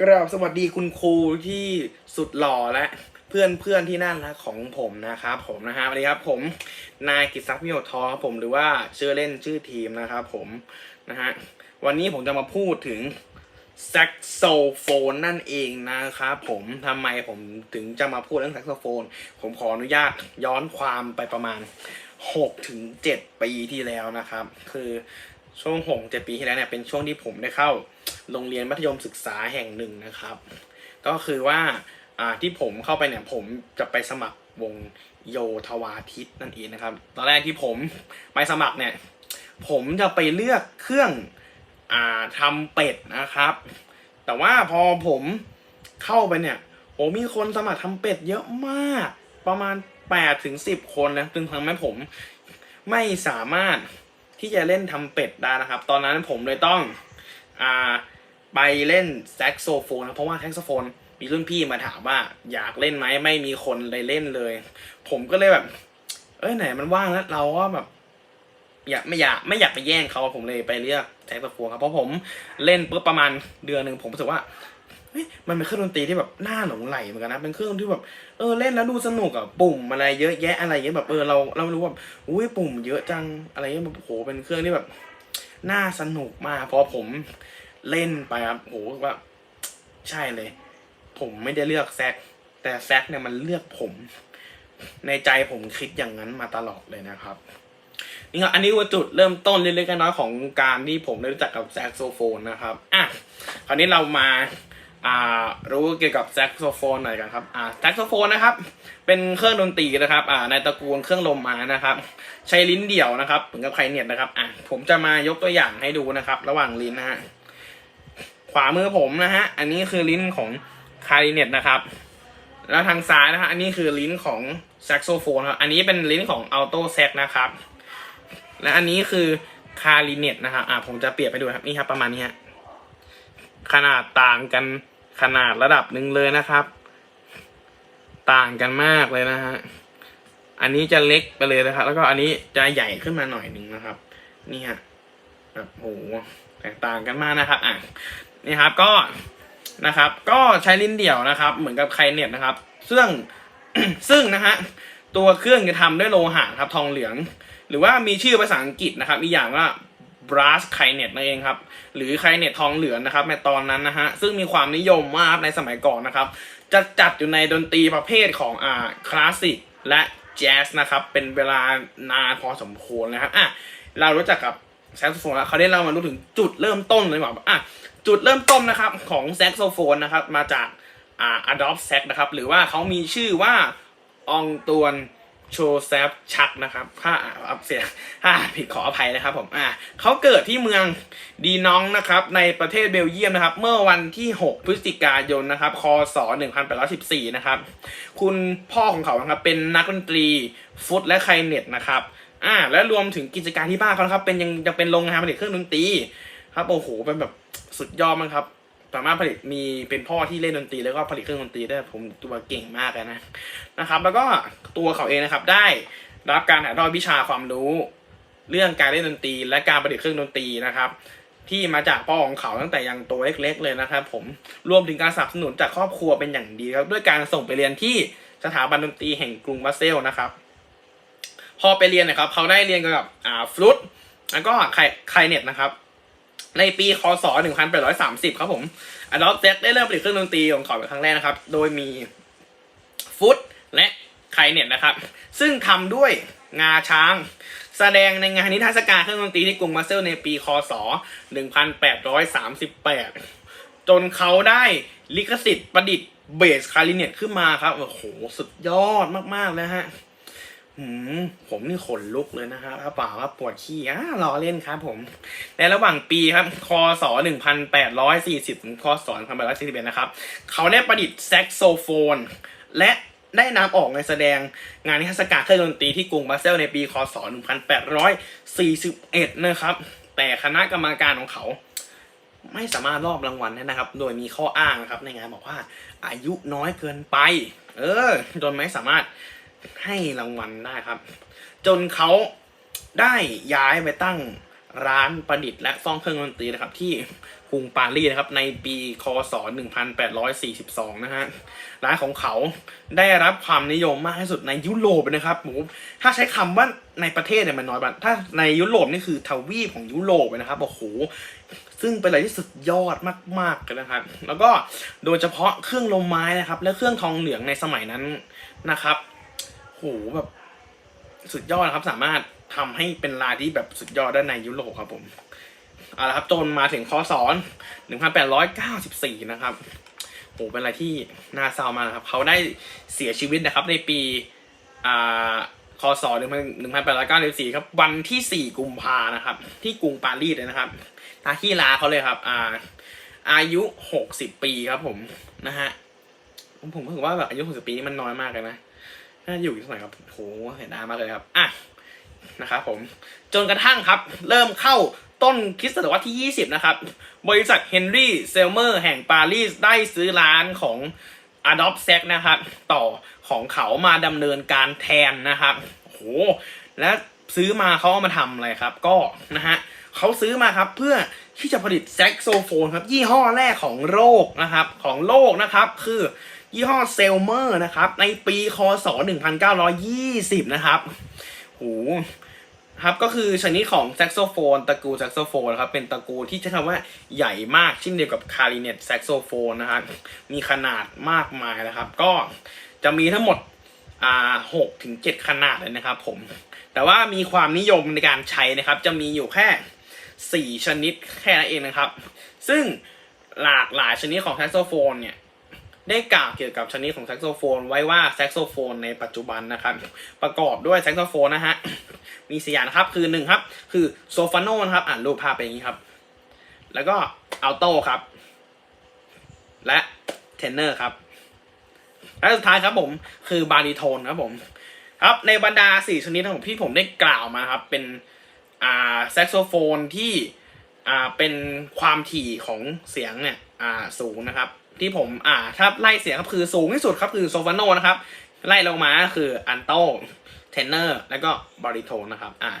กราบสวัสดีคุณครูที่สุดหล่อและเพื่อนเพื่อนที่น่ารักของผมนะครับผมนะฮะสวัสดีครับผมนายกิตศักดิ์พิโยทอครับผมหรือว่าชื่อเล่นชื่อทีมนะครับผมนะฮะวันนี้ผมจะมาพูดถึงแซกโซโฟนนั่นเองนะครับผมทำไมผมถึงจะมาพูดเรื่องแซกโซโฟน ผมขออนุญาตย้อนความไปประมาณ6ถึง7ปีที่แล้วนะครับ คือช่วง6 7ปีที่แล้วเนี่ยเป็นช่วงที่ผมได้เข้า โรงเรียนมัธยมศึกษาแห่งหนึ่งนะครับ ก็คือว่าที่ผมเข้าไปเนี่ยผมจะไปสมัครวงโยธวาทิตนั่นเองนะครับ ตอนแรกที่ผมไปสมัครเนี่ย ผมจะไปเลือกเครื่องอ่าทำเป็ดนะครับ แต่ว่าพอผมเข้าไปเนี่ยโอ้มีคนสมัครทำเป็ดเยอะมาก ประมาณ8ถึง10คนนะจึงทำให้ผมไม่สามารถที่จะเล่นทำเป็ดได้นะครับ ตอนนั้นผมเลยต้องอ่า ไปเล่นแซกโซโฟนนะเพราะว่าแซกโซโฟนมีรุ่นพี่มาถามว่าอยากเล่นไหมไม่มีคนเลยเล่นเลย ผมก็เลยแบบ เอ้ยไหนมันว่างแล้วเราก็แบบ อยากไม่อยากไม่อยากไปแย่งเขาผมเลยไปเลือกแซกโซโฟนครับเพราะผมเล่นปุ๊บประมาณเดือนหนึ่งผมรู้สึกว่ามันเป็นเครื่องดนตรีที่แบบน่าหลงไหลเหมือนกันนะ เป็นเครื่องที่แบบเออเล่นแล้วดูสนุกอะปุ่มอะไรเยอะแยะอะไรเงี้ยแบบเออเราเรารู้ว่าอุ้ยปุ่มเยอะจังอะไรเงี้ยแบบโหเป็นเครื่องที่แบบน่าสนุกมากพราะผม เล่นไปครับโหว่าใช่เลย ผมไม่ได้เลือกแซกแต่แซกเนี่ยมันเลือกผม ในใจผมคิดอย่างนั้นมาตลอดเลยนะครับนี่ครับอันนี้ว่าจุดเริ่มต้นเล็กๆน้อยๆของการที่ผมได้รู้จักกับแซกโซโฟนนะครับอะคราวนี้เรามาอ่ารู้เกี่ยวกับแซกโซโฟนหน่อยกันครับอ่าแซกโซโฟนนะครับ เป็นเครื่องดนตรีนะครับอ่าในตระกูลเครื่องลมมานะครับ ใช้ลิ้นเดี่ยวนะครับเหมือนกับไคเน็ตนะครับอะผมจะมายกตัวอย่างให้ดูนะครับ ระหว่างลิ้นนะฮะามือผมนะฮะ อันนี้คือลิ้นของคาริเนตนะครับ แล้วทางซ้ายนะฮะ อันนี้คือลิ้นของแซกโซโฟนครับ อันนี้เป็นลิ้นของอัลโตแซกนะครับ และอันนี้คือคาริเนตนะครับ อะผมจะเปรียบให้ดูครับ นี่ครับประมาณนี้ฮะ ขนาดต่างกันขนาดระดับหนึ่งเลยนะครับ ต่างกันมากเลยนะฮะ อันนี้จะเล็กไปเลยนะครับ แล้วก็อันนี้จะใหญ่ขึ้นมาหน่อยหนึ่งนะครับ นี่ฮะแบบโหแตกต่างกันมากนะครับ อะ นี่ครับก็นะครับ ก็ใช้ลิ้นเดี่ยวนะครับ เหมือนกับไคเน็ตนะครับ ซึ่งซึ่งนะฮะตัวเครื่องจะทำด้วยโลหะครับทองเหลือง หรือว่ามีชื่อภาษาอังกฤษนะครับอีกอย่างว่า brass ไคเน็ตนั่นเองครับ หรือไคเน็ตทองเหลืองนะครับในตอนนั้นนะฮะ ซึ่งมีความนิยมมากในสมัยก่อนนะครับ จะจัดอยู่ในดนตรีประเภทของอ่าคลาสสิกและแจ๊สนะครับ เป็นเวลานานพอสมควรนะครับอะเรารู้จักกับแซกโซโฟนแล้วเขาได้เรามารู้ถึงจุดเริ่มต้นเลยว่าอะ จุดเริ่มต้นนะครับของแซกโซโฟนนะครับมาจากอ่า Adopt Sax นะครับหรือว่าเขามีชื่อว่าองตวนโชแซฟชักนะครับถ้าอ่าเสียถ้าผิดขออภัยนะครับผมอ่าเขาเกิดที่เมืองดีนองนะครับในประเทศเบลเยียมนะครับ เมื่อวันที่ 6 พฤศจิกายนนะครับคศ1814 นะครับ คุณพ่อของเขานะครับเป็นนักดนตรีฟุตและไคเน็ตนะครับอ่าและรวมถึงกิจการที่บ้านเขาครับเป็นยังยังเป็นโรงงานผลิตเครื่องดนตรีครับโอ้โหเป็นแบบ สุดยอดมากครับ สามารถผลิตมีเป็นพ่อที่เล่นดนตรีแล้วก็ผลิตเครื่องดนตรีได้ผมตัวเก่งมากนะนะครับ แล้วก็ตัวเขาเองนะครับได้รับการถ่ายทอดวิชาความรู้ เรื่องการเล่นดนตรี และการผลิตเครื่องดนตรีนะครับ ที่มาจากพ่อของเขาตั้งแต่ยังตัวเล็กๆเลยนะครับ ผมรวมถึงการสนับสนุนจากครอบครัวเป็นอย่างดีครับด้วยการส่งไปเรียนที่สถาบันดนตรีแห่งกรุงบรัสเซลนะครับ พอไปเรียนนะครับเขาได้เรียนกับอ่าฟลุตแล้วก็ไคไคเน็ตนะครับ ในปีคศ 1830 ครับผมอดอลเซตได้เริ่มผลิตเครื่องดนตรีของเขาเป็นครั้งแรกนะครับ โดยมีฟุตและไคเน็ตนะครับ ซึ่งทำด้วยงาช้าง แสดงในงานนิทรรศการเครื่องดนตรีที่กรุงมาเซลในปีคศ 1838 จนเขาได้ลิขสิทธิ์ประดิษฐ์เบสคาริเนตขึ้นมาครับ โอ้โห สุดยอดมาก ๆ เลยฮะ หืมผมนี่ขนลุกเลยนะครับถ้าเปล่าว่าปวดขี้อ่ารอเล่นครับผม ในระหว่างปีครับคศ1840ถึงคศ1841นะครับ เขาได้ประดิษฐ์แซกโซโฟน และได้นำออกในแสดงงานนิทรรศการเครื่องดนตรีที่กรุงบรัสเซลในปีคศ1841นะครับ แต่คณะกรรมการของเขา ไม่สามารถรอบรางวัลได้นะครับ โดยมีข้ออ้างนะครับในงานบอกว่าอายุน้อยเกินไป เออ จนไม่สามารถ ให้รางวัลได้ครับ จนเขาได้ย้ายไปตั้งร้านประดิษฐ์และซ่อมเครื่องดนตรีนะครับ ที่คูรุงปารีสนะครับ ในปีคศ 1842 นะฮะร้านของเขาได้รับความนิยมมากที่สุดในยุโรปเลยนะครับผมถ้าใช้คำว่าในประเทศเนี่ยมันน้อยไปถ้าในยุโรปนี่คือทวีปของยุโรปเลยนะครับโอ้โหซึ่งเป็นอะไรที่สุดยอดมากๆเลยนะครับ แล้วก็โดยเฉพาะเครื่องลมไม้นะครับ และเครื่องทองเหลืองในสมัยนั้นนะครับ แบบสุดยอดนะครับ สามารถทำให้เป็นลายที่แบบสุดยอดด้านในยุโรปครับผมเอาละครับจนมาถึงคศ1894นะครับโหเป็นอะไรที่น่าเศร้ามากนะครับ เขาได้เสียชีวิตนะครับ ในปีอ่าคศ1894ครับ วันที่ 4 กุมภานะครับ ที่กรุงปารีสเลยนะครับ ตาขี้ลาเขาเลยครับ อ่า อายุ 60 ปีครับผม นะฮะ ผมผมรู้สึกว่าแบบอายุ 60 ปีนี่มันน้อยมากเลยนะ น่าอยู่อีกสักหน่อยครับโหเห็นดายมากเลยครับอะนะครับผมจนกระทั่งครับ เริ่มเข้าต้นคริสตศตวรรษที่ 20 นะครับ บริษัทเฮนรี่เซลเมอร์แห่งปารีสได้ซื้อร้านของ Adopt s e c นะครับต่อของเขามาดำเนินการแทนนะครับโหและซื้อมาเขาเอามาทำอะไรครับ ก็นะฮะเขาซื้อมาครับเพื่อที่จะผลิตแซกโซโฟนครับ ยี่ห้อแรกของโลกนะครับ ของโลกนะครับ คือ ยี่ห้อเซลเมอร์นะครับ ในปีคศ 1920 นะครับโหครับก็คือชนิดของแซกโซโฟนตระกูลแซกโซโฟนนะครับเป็นตระกูลที่ใช้คำว่าใหญ่มากเช่นเดียวกับคาริเนตแซกโซโฟนนะครับมีขนาดมากมายนะครับ ก็จะมีทั้งหมดอ่าหกถึงเจ็ดขนาดเลยนะครับผม แต่ว่ามีความนิยมในการใช้นะครับ จะมีอยู่แค่สี่ชนิดแค่นั้นเองนะครับ ซึ่งหลากหลายชนิดของแซกโซโฟนเนี่ย ได้กล่าวเกี่ยวกับชนิดของแซกโซโฟน ไว้ว่าแซกโซโฟนในปัจจุบันนะครับ ประกอบด้วยแซกโซโฟนนะฮะ มีสี่อย่างนะครับคือหนึ่งครับ คือโซฟาโนนะครับ อ่านรูปภาพเป็นอย่างนี้ครับ แล้วก็อัลโต้ครับ และเทนเนอร์ครับ และสุดท้ายครับผมคือบาริโทนครับผมครับในบรรดาสี่ชนิดของที่ผมได้กล่าวมาครับ เป็นอ่าแซกโซโฟนที่อ่าเป็นความถี่ของเสียงเนี่ยอ่าสูงนะครับ ที่ผมอ่าถ้าไล่เสียงครับคือสูงที่สุดครับคือโซฟาโนนะครับไล่ลงมาคืออันโตเทนเนอร์แล้วก็บาริโทนนะครับอ่า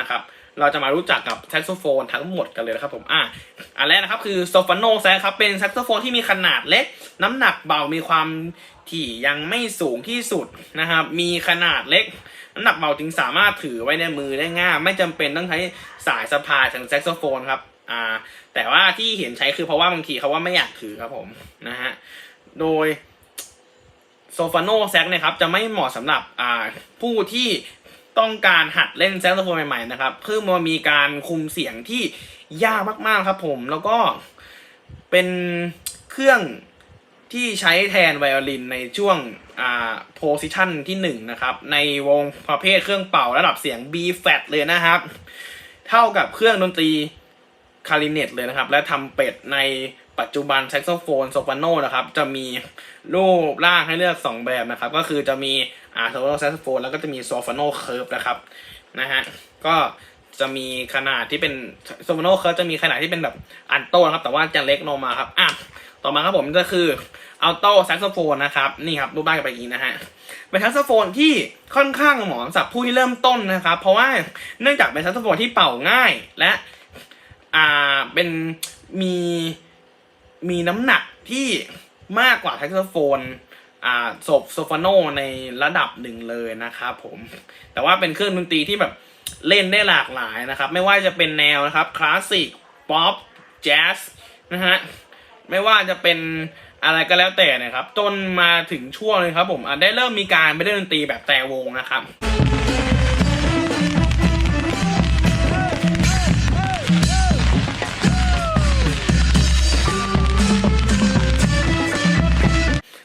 นะครับเราจะมารู้จักกับแซกโซโฟนทั้งหมดกันเลยนะครับผมอ่าอันแรกนะครับคือโซฟาโนแซกครับเป็นแซกโซโฟนที่มีขนาดเล็ก น้ำหนักเบามีความถี่ยังไม่สูงที่สุดนะครับมีขนาดเล็ก น้ำหนักเบาจึงสามารถถือไว้ในมือได้ง่าย ไม่จำเป็นต้องใช้สายสะพายถึงแซกโซโฟนครับ อ่า แต่ว่าที่เห็นใช้คือเพราะว่าบางทีเขาว่าไม่อยากถือครับผมนะฮะโดยโซฟาโนแซกเนี่ยครับจะไม่เหมาะสำหรับอ่าผู้ที่ต้องการหัดเล่นแซกโซโฟนใหม่ๆนะครับคือมันมีการคุมเสียงที่ยากมากๆครับผมแล้วก็เป็นเครื่องที่ใช้แทนไวโอลินในช่วงอ่าโพซิชันที่หนึ่งนะครับ ในวงประเภทเครื่องเป่าระดับเสียง B flat เลยนะครับ เท่ากับเครื่องดนตรี คาริเนตเลยนะครับ และทำเป็ดในปัจจุบันแซกโซโฟนโซฟานโนนะครับ จะมีรูปร่างให้เลือก 2 แบบนะครับ ก็คือจะมีอ่าโซฟาโนแซกโซโฟนแล้วก็จะมีโซฟานโนเคิร์ฟนะครับนะฮะก็จะมีขนาดที่เป็นโซฟาโนเคิร์ฟจะมีขนาดที่เป็นแบบอันโตนะครับแต่ว่าจะเล็กลงมาครับอะต่อมาครับผมก็คืออัลโตแซกโซโฟนนะครับนี่ครับรูปร่างเป็นอย่างนี้นะฮะเป็นแซกโซโฟนที่ค่อนข้างเหมาะสำหรับผู้ที่เริ่มต้นนะครับ เพราะว่าเนื่องจากเป็นแซกโซโฟนที่เป่าง่าย และ อ่าเป็นมีมีน้ำหนักที่มากกว่าแซกโซโฟนอ่าโซโซฟาโนในระดับหนึ่งเลยนะครับผม แต่ว่าเป็นเครื่องดนตรีที่แบบเล่นได้หลากหลายนะครับ ไม่ว่าจะเป็นแนวนะครับคลาสสิกป๊อปแจ๊สนะฮะไม่ว่าจะเป็นอะไรก็แล้วแต่นะครับจนมาถึงช่วงเลยครับผมอะได้เริ่มมีการไปเล่นดนตรีแบบแต่วงนะครับ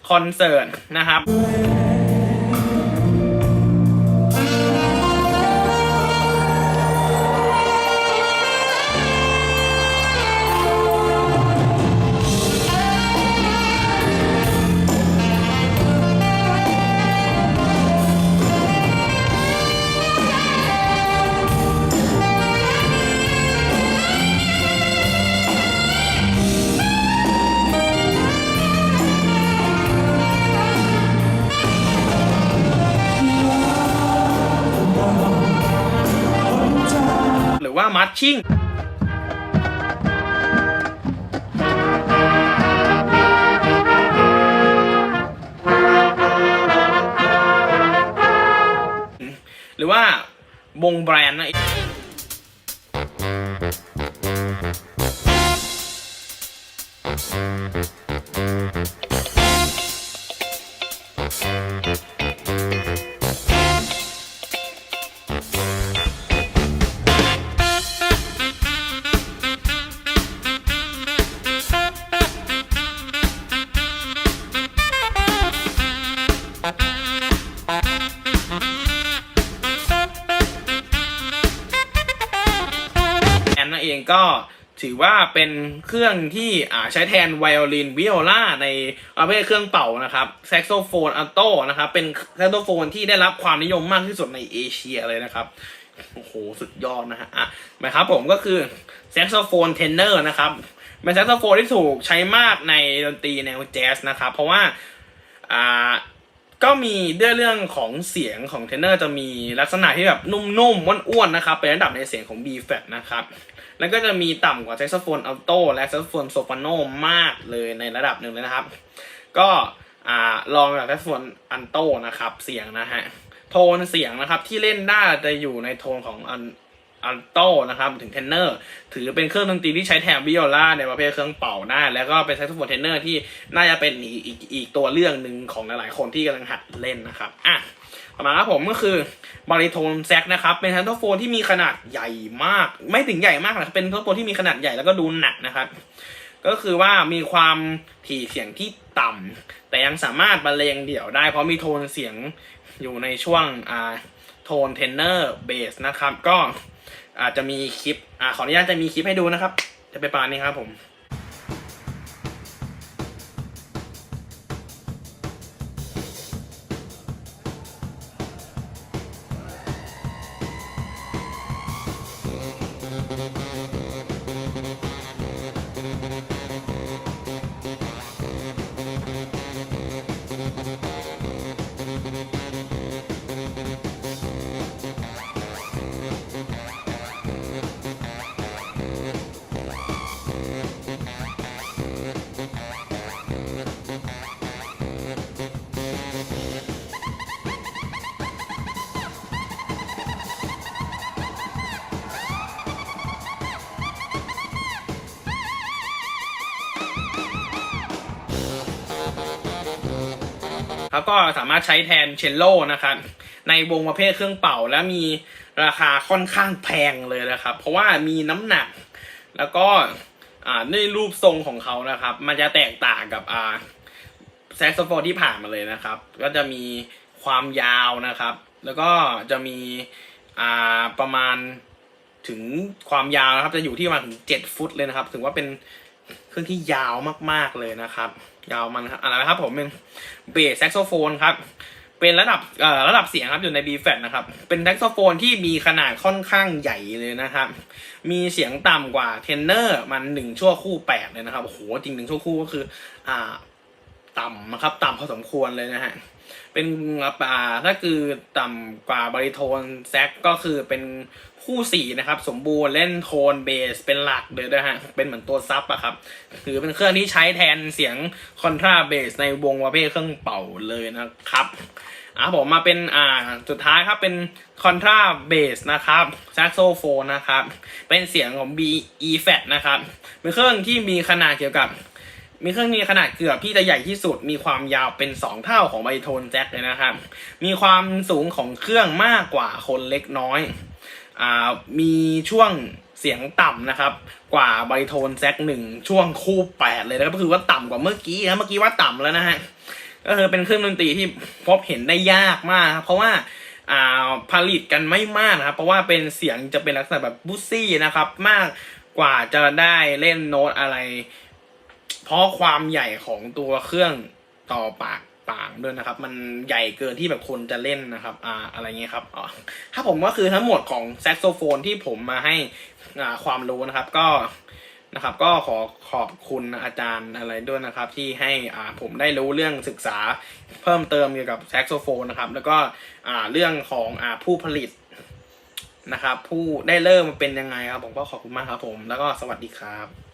คอนเสิร์ตนะครับ ชิ่งหรือว่าวงแบรนด์นะอ เป็นเครื่องที่ใช้แทนไวโอลินวิโอลาในประเภทเครื่องเป่านะครับแซกโซโฟนอัลโตนะครับเป็นแซกโซโฟนที่ได้รับความนิยมมากที่สุดในเอเชียเลยนะครับโอ้โหสุดยอดนะฮะอะนะครับผมก็คือแซกโซโฟนเทนเนอร์นะครับเป็นแซกโซโฟนที่ถูกใช้มากในดนตรีแนวแจ๊สนะครับ เพราะว่าอ่าก็มีด้วยเรื่องของเสียงของเทนเนอร์จะมีลักษณะที่แบบนุ่มๆอ้วนๆนะครับเป็นระดับในเสียงของ B flat นะครับ แล้วก็จะมีต่ำกว่าแซกโซโฟนอัลโตและแซกโซโฟนโซฟาโนมากเลยในระดับหนึ่งเลยนะครับ ก็ลองจากแซกโซโฟนอัลโตนะครับเสียงนะฮะโทนเสียงนะครับที่เล่นได้จะอยู่ในโทนของอัลอัลโตนะครับถึงเทนเนอร์ ถือเป็นเครื่องดนตรีที่ใช้แทนวิโอลาในประเภทเครื่องเป่าได้ แล้วก็เป็นแซกโซโฟนเทนเนอร์ที่น่าจะเป็นอีกอีกอีกตัวเรื่องหนึ่งของหลายๆคนที่กำลังหัดเล่นนะครับอะ ต่อมาครับผมก็คือบาริโทนแซกนะครับ เป็นแซกโซโฟนที่มีขนาดใหญ่มาก ไม่ถึงใหญ่มากนะเป็นแซกโซโฟนที่มีขนาดใหญ่แล้วก็ดูหนักนะครับ ก็คือว่ามีความถี่เสียงที่ต่ำแต่ยังสามารถบรรเลงเดี่ยวได้ เพราะมีโทนเสียงอยู่ในช่วงอ่าโทนเทนเนอร์เบสนะครับ ก็อาจจะมีคลิปอ่าขออนุญาตจะมีคลิปให้ดูนะครับ จะไปนปาณนี้ครับผม แล้วก็สามารถใช้แทนเชลโลนะครับในวงประเภทเครื่องเป่าและมีราคาค่อนข้างแพงเลยนะครับ เพราะว่ามีน้ำหนัก แล้วก็ในรูปทรงของเขานะครับ มันจะแตกต่างกับแซกโซโฟนที่ผ่านมาเลยนะครับ ก็จะมีความยาวนะครับ แล้วก็จะมีประมาณถึงความยาวนะครับ จะอยู่ที่ประมาณถึงเจ็ดฟุตเลยนะครับ ถือว่าเป็นเครื่องที่ยาวมากๆเลยนะครับ ยาวมันครับอะไรนะครับผมเป็นเบสแซกโซโฟนครับเป็นระดับเอ่อระดับเสียงครับอยู่ใน B flat นะครับ เป็นแซกโซโฟนที่มีขนาดค่อนข้างใหญ่เลยนะครับ มีเสียงต่ำกว่าเทนเนอร์มันหนึ่งชั่วคู่แปดเลยนะครับโอ้โหจริงหนึ่งชั่วคู่ก็คือ อ่า ต่ำนะครับ ต่ำพอสมควรเลยนะฮะ เป็นอ่าถ้าคือต่ำกว่าบริโทนแซกก็คือเป็นคู่สี่นะครับ สมบูรณ์เล่นโทนเบสเป็นหลักเลยนะฮะเป็นเหมือนตัวซับอะครับถือเป็นเครื่องที่ใช้แทนเสียงคอนทราเบสในวงประเภทเครื่องเป่าเลยนะครับอะผมมาเป็นอ่าสุดท้ายครับเป็นคอนทราเบสนะครับแซกโซโฟนนะครับ เป็นเสียงของ B E flat นะครับ เป็นเครื่องที่มีขนาดเกี่ยวกับ มีเครื่องมีขนาดเกือบที่จะใหญ่ที่สุด มีความยาวเป็น 2 เท่าของไบโทนแจ็คเลยนะครับ มีความสูงของเครื่องมากกว่าคนเล็กน้อย อ่า มีช่วงเสียงต่ำนะครับ กว่าไบโทนแจ็คหนึ่งช่วงคู่แปดเลยนะครับก็คือว่าต่ำกว่าเมื่อกี้นะ เมื่อกี้ว่าต่ำแล้วนะฮะ ก็คือเป็นเครื่องดนตรีที่พบเห็นได้ยากมากครับ เพราะว่าอ่าผลิตกันไม่มากนะครับ เพราะว่าเป็นเสียงจะเป็นลักษณะแบบบูซี่นะครับ มากกว่าจะได้เล่นโน้ตอะไร เพราะความใหญ่ของตัวเครื่องต่อปากปางด้วยนะครับ มันใหญ่เกินที่แบบคนจะเล่นนะครับ อ่า อะไรเงี้ยครับอ๋อถ้าผมก็คือทั้งหมดของแซกโซโฟนที่ผมมาให้อ่าความรู้นะครับก็นะครับ ก็ขอขอบคุณอาจารย์อะไรด้วยนะครับ ที่ให้อ่าผมได้รู้เรื่องศึกษาเพิ่มเติมเกี่ยวกับแซกโซโฟนนะครับ แล้วก็อ่าเรื่องของอ่าผู้ผลิตนะครับ ผู้ได้เริ่มมันเป็นยังไงครับ ผมก็ขอบคุณมากครับผม แล้วก็สวัสดีครับ